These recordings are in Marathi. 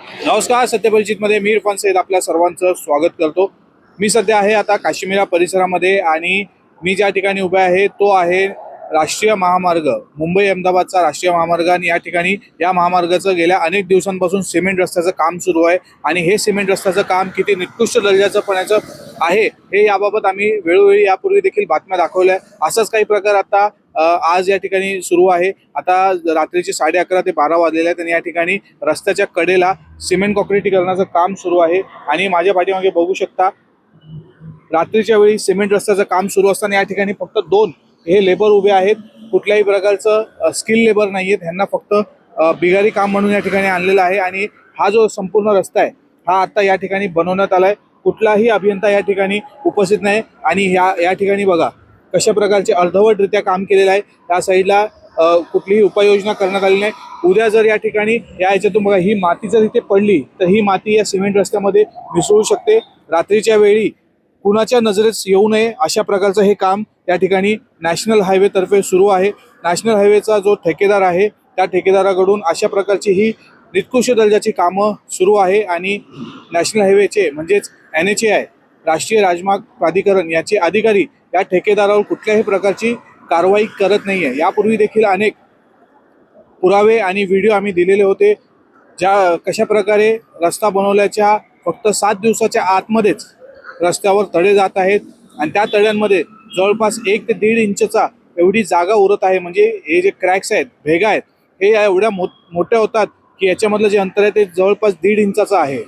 नमस्कार सत्यपरिचितमध्ये मी इरफान सईद आपल्या सर्वांचं स्वागत करतो. मी सध्या आहे आता काश्मीरा परिसरामध्ये आणि मी ज्या ठिकाणी उभे आहे तो आहे राष्ट्रीय महामार्ग. मुंबई अहमदाबादचा राष्ट्रीय महामार्ग आणि या ठिकाणी या महामार्गाचं गेल्या अनेक दिवसांपासून सिमेंट रस्त्याचं काम सुरू आहे आणि हे सिमेंट रस्त्याचं काम किती निकृष्ट दर्जाचं पणाचं आहे हे याबाबत आम्ही वेळोवेळी यापूर्वी देखील बातम्या दाखवल्या. असंच काही प्रकार आता आज या ठिकाणी सुरू आहे. आता रात्रीचे साडे अकरा ते बारा वाजलेले आहेत आणि या ठिकाणी रस्त्याच्या कडेला सिमेंट कॉक्रिटीकरणाचं काम सुरू आहे. आणि माझ्या पाठीमागे बघू शकता रात्रीच्या वेळी सिमेंट रस्त्याचं काम सुरू असताना या ठिकाणी फक्त दोन हे लेबर उभे आहेत. कुठल्याही प्रकारचं स्किल लेबर नाही आहेत ह्यांना फक्त बिगारी काम म्हणून या ठिकाणी आणलेलं आहे. आणि हा जो संपूर्ण रस्ता आहे हा आता या ठिकाणी बनवण्यात आला आहे कुठलाही अभियंता या ठिकाणी उपस्थित नाही. आणि ह्या या ठिकाणी बघा कशा प्रकारचे अर्धवटरित्या काम केलेलं आहे त्या साईडला कुठलीही उपाययोजना करण्यात आली नाही. उद्या जर या ठिकाणी या याच्यातून बघा ही माती जर इथे पडली तर ही माती या सिमेंट रस्त्यामध्ये मिसळू शकते. रात्रीच्या वेळी कुणाच्या नजरेस येऊ नये अशा प्रकारचं हे काम या ठिकाणी नॅशनल हायवेतर्फे सुरू आहे. नॅशनल हायवेचा जो ठेकेदार आहे त्या ठेकेदाराकडून अशा प्रकारची ही निकृष्ट दर्जाची कामं सुरू आहे आणि नॅशनल हायवेचे म्हणजेच एन एच ए आय राष्ट्रीय राजमार्ग प्राधिकरण याचे अधिकारी या ठेकेदारावर कुठल्याही प्रकारची कारवाई करत नाही आहे यापूर्वी देखील अनेक पुरावे आणि व्हिडिओ आम्ही दिलेले होते ज्या कशा प्रकारे रस्ता बनवल्याच्या फक्त सात दिवसाच्या आतमध्येच रस्त्यावर तडे जात आहेत आणि त्या तड्यांमध्ये जवळपास एक ते दीड इंचचा एवढी जागा उरत आहे. म्हणजे हे जे क्रॅक्स आहेत भेगा आहेत हे या एवढ्या मो मोठ्या होतात की याच्यामधलं जे अंतर आहे ते जवळपास दीड इंचाचं आहे.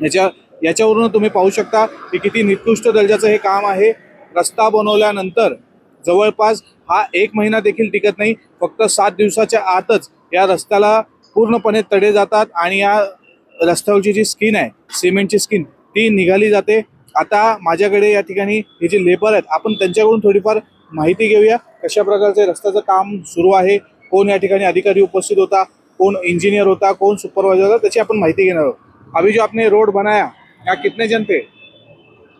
याच्या याच्यावरून तुम्ही पाहू शकता की किती निकृष्ट दर्जाचं हे काम आहे. रस्ता बनवल्यानंतर जवळपास हा एक महिना देखील टिकत नाही. फक्त सात दिवसाच्या आतच या रस्त्याला पूर्णपणे तडे जातात आणि या रस्त्यावरची जी स्किन आहे सिमेंटची स्किन ती निघाली जाते. आता माझ्याकडे या ठिकाणी हे जे लेबर आहेत आपण त्यांच्याकडून थोडीफार माहिती घेऊया. कशा प्रकारचे रस्त्याचं काम सुरू आहे कोण या ठिकाणी अधिकारी उपस्थित होता कोण इंजिनियर होता कोण सुपरवायझर होता त्याची आपण माहिती घेणार आहोत. अभी जो आपने रोड बनाया. यहाँ कितने जन थे?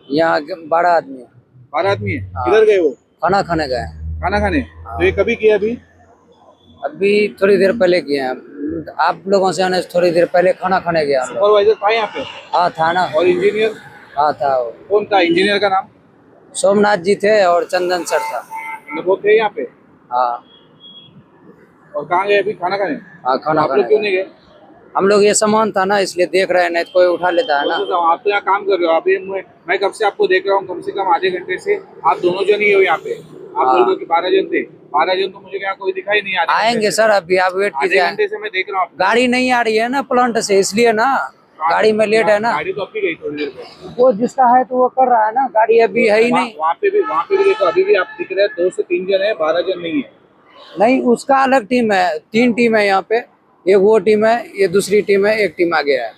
यहाँ बारह आदमी बारह आदमी है? हाँ। किधर गए वो? खाना खाने गए खाना खाने? तो ये कभी किया अभी? अभी थोड़ी देर पहले किए हैं। आप लोगों से आने से थोड़ी देर पहले खाना खाने गया सुपरवाइजर था यहाँ पे? हाँ था ना। और इंजीनियर हाँ था वो। कौन था? इंजीनियर का नाम? सोमनाथ जी थे और चंदन सर था। मतलब वो थे यहाँ पे? हाँ। और कहाँ गए अभी खाना खाने? हाँ खाना आप लोग क्यों नहीं गए? हम लोग ये सामान था ना इसलिए देख रहे हैं नहीं तो कोई उठा लेता है ना। तो आप तो यहाँ काम कर रहे हो अभी मैं मैं कब से आपको देख रहा हूँ कम से कम आधे घंटे से आप दोनों जन ही हो यहाँ पे। आप हाँ। बोल रहे हो कि बारह जन थे। बारह जन तो मुझे यहाँ कोई दिखाई नहीं घंटे आएँगे सर अभी आप वेट कीजिए। घंटे से मैं देख रहा हूँ गाड़ी नहीं आ रही है ना प्लांट से इसलिए ना गाड़ी में लेट है ना। गाड़ी तो आपकी गई थोड़ी देर में वो जिसका है तो वो कर रहा है ना गाड़ी अभी है ही नहीं। वहाँ पे भी वहाँ पे भी देखो अभी भी आप दिख रहे हैं दो से तीन जन है बारह जन नहीं है। नहीं उसका अलग टीम है तीन टीम है यहाँ पे। एक वो टीम है ये दूसरी टीम है एक टीम आगे है।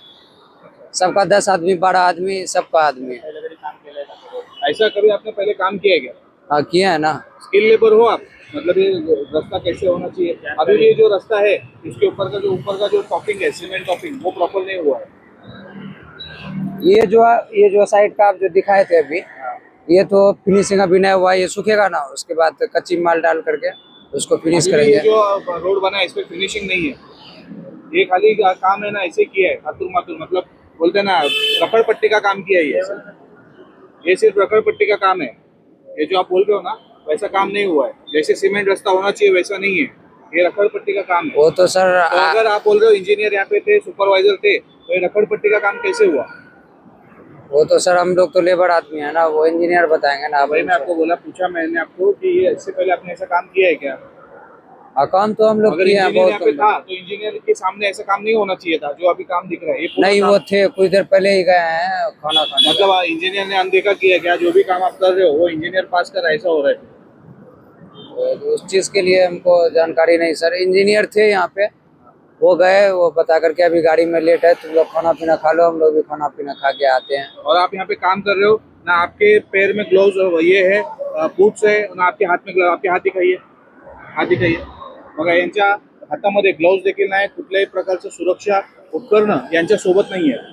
सबका दस आदमी बारह आदमी सबका आदमी। है ऐसा कभी आपने पहले काम किया है क्या? हाँ हैं ना। स्किल लेबर हो आप? मतलब ये रास्ता कैसे होना चाहिए? अभी ये जो रास्ता है इसके ऊपर का जो ऊपर का जो टॉपिंग है सीमेंट टॉपिंग वो प्रॉपर नहीं हुआ है। ये जो ये जो साइड का आप जो दिखाए थे अभी ये तो फिनिशिंग अभी नहीं हुआ ये सूखेगा ना। उसके बाद कच्ची माल डाल करके उसको फिनिश करेंगे। जो रोड बना है इस पे फिनिशिंग नहीं है। ये खाली काम है ना ऐसे किया है खातुर मातुर मतलब बोलते ना रखड़ पट्टी का काम किया है ये ये सिर्फ़ रखड़ पट्टी का काम है। ये जो आप बोल रहे हो ना वैसा काम नहीं हुआ है। जैसे सीमेंट रास्ता होना चाहिए वैसा नहीं है। ये रखड़ पट्टी का काम है। वो तो सर तो आ, अगर आप बोल रहे हो इंजीनियर यहाँ पे थे सुपरवाइजर थे तो ये रखड़ पट्टी का काम कैसे हुआ? वो तो सर हम लोग तो लेबर आदमी है ना वो इंजीनियर बताएँगे ना भाई मैं आपको बोला पूछा मैंने आपको कि ये इससे पहले आपने ऐसा काम किया है क्या? हाँ काम तो हम लोग किए हैं पे बहुत था तो इंजीनियर के सामने ऐसा काम नहीं होना चाहिए था जो अभी काम दिख रहा है ये नहीं वो थे कुछ देर पहले ही गए हैं खाना खाने। मतलब इंजीनियर ने अनदेखा किया क्या? जो भी काम आप कर रहे हो वो इंजीनियर पास कर ऐसा हो रहा है? उस चीज़ के लिए हमको जानकारी नहीं सर। इंजीनियर थे यहाँ पे वो गए वो बता करके अभी गाड़ी में लेट है तुम लोग खाना पीना खा लो हम लोग भी खाना पीना खा के आते हैं। और आप यहाँ पे काम कर रहे हो ना आपके पैर में ग्लोव ये है बूट्स है ना आपके हाथ में ग्लव आपके हाथ दिखाइए। हाथ दिखाइए। बघा यांच्या हातामध्ये ग्लोव्ज देखील नाही कुठल्याही प्रकारचं सुरक्षा उपकरणं यांच्या सोबत नाही आहे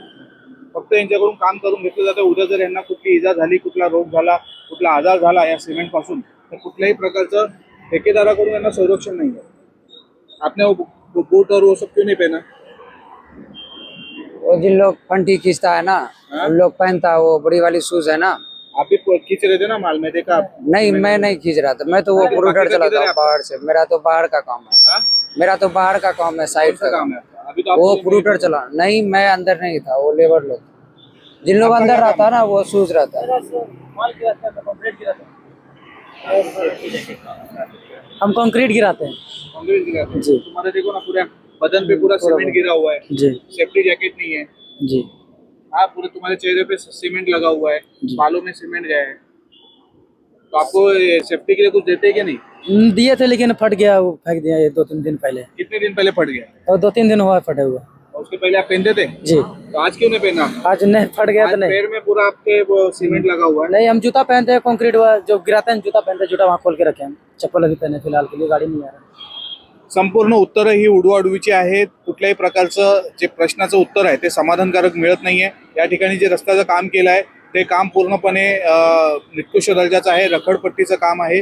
फक्त यांच्याकडून काम करून घेतलं जातं. उद्या जर यांना कुठली इजा झाली कुठला रोग झाला कुठला आजार झाला या सिमेंटपासून तर कुठल्याही प्रकारचं ठेकेदाराकडून यांना संरक्षण नाही आहे आपने वो बूट और वो सब क्यों नहीं पहना वो जिन लोग फंटी खींचता है ना? उन लोग पहनता है वो बड़ी वाली शूज है ना? आप भी खींच रहे थे ना माल? में देखा नहीं मैं नहीं खींच रहा था। मैं तो वो प्रोडक्ट चलाता हूँ बाहर से। मेरा तो बाहर का काम है। हाँ? मेरा तो बाहर का काम है साइड का काम है? तो वो फ्रूटर चला। नहीं मैं अंदर नहीं था वो लेबर लोग जिन लोग अंदर रहता है ना वो शूज़ रहता है। हम कंक्रीट गिराते हैं। कांग्रेस गिराते हैं। जी। तुम्हारा देखो ना पूरा बदन पे पूरा पूरा सीमेंट गिरा हुआ है। जी। सेफ्टी जैकेट नहीं है। जी। हाँ पूरे तुम्हारे चेहरे पे सीमेंट लगा हुआ है बालों में सीमेंट गया है। तो आपको सेफ्टी के लिए कुछ देते हैं कि नहीं? हम्म, दिए थे लेकिन फट गया वो फेंक दिया ये दो तीन दिन पहले। कितने दिन पहले फट गया? और दो तीन दिन हुआ है फटे और उसके पहले आप पहनते थे? जी। तो आज क्यों नहीं पहना? आज नहीं फट गया तो नहीं। पैर में पूरा आपके वो सीमेंट लगा हुआ है। नहीं हम जूता पहनते हैं कंक्रीट वाला जो गिराते हैं जूता पहनते हैं जूता वहाँ खोल के रखे हैं। चप्पल अभी पहने फ़िलहाल के लिए गाड़ी नहीं आ रहा। संपूर्ण उत्तरं ही उडवाडवीची आहेत. कुठल्याही प्रकारचं जे प्रश्नाचं उत्तर आहे ते समाधानकारक मिळत नाही आहे या ठिकाणी जे रस्त्याचं काम केलं आहे ते काम पूर्णपणे निकृष्ट दर्जाचं आहे. रखडपट्टीचं काम आहे.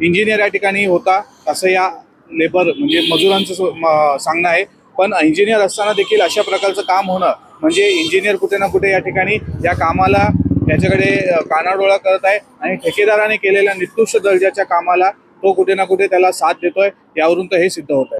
इंजिनियर या ठिकाणी होता असं या लेबर म्हणजे मजुरांचं म- सांगणं आहे. पण इंजिनियर असताना देखील अशा प्रकारचं काम होणं म्हणजे इंजिनियर कुठे ना कुठे या ठिकाणी या कामाला त्याच्याकडे कानाडोळा करत आहे. आणि ठेकेदाराने केलेल्या निकृष्ट दर्जाच्या कामाला तो कुठे ना कुठे त्याला साथ देतोय यावरून तर हे सिद्ध होत आहे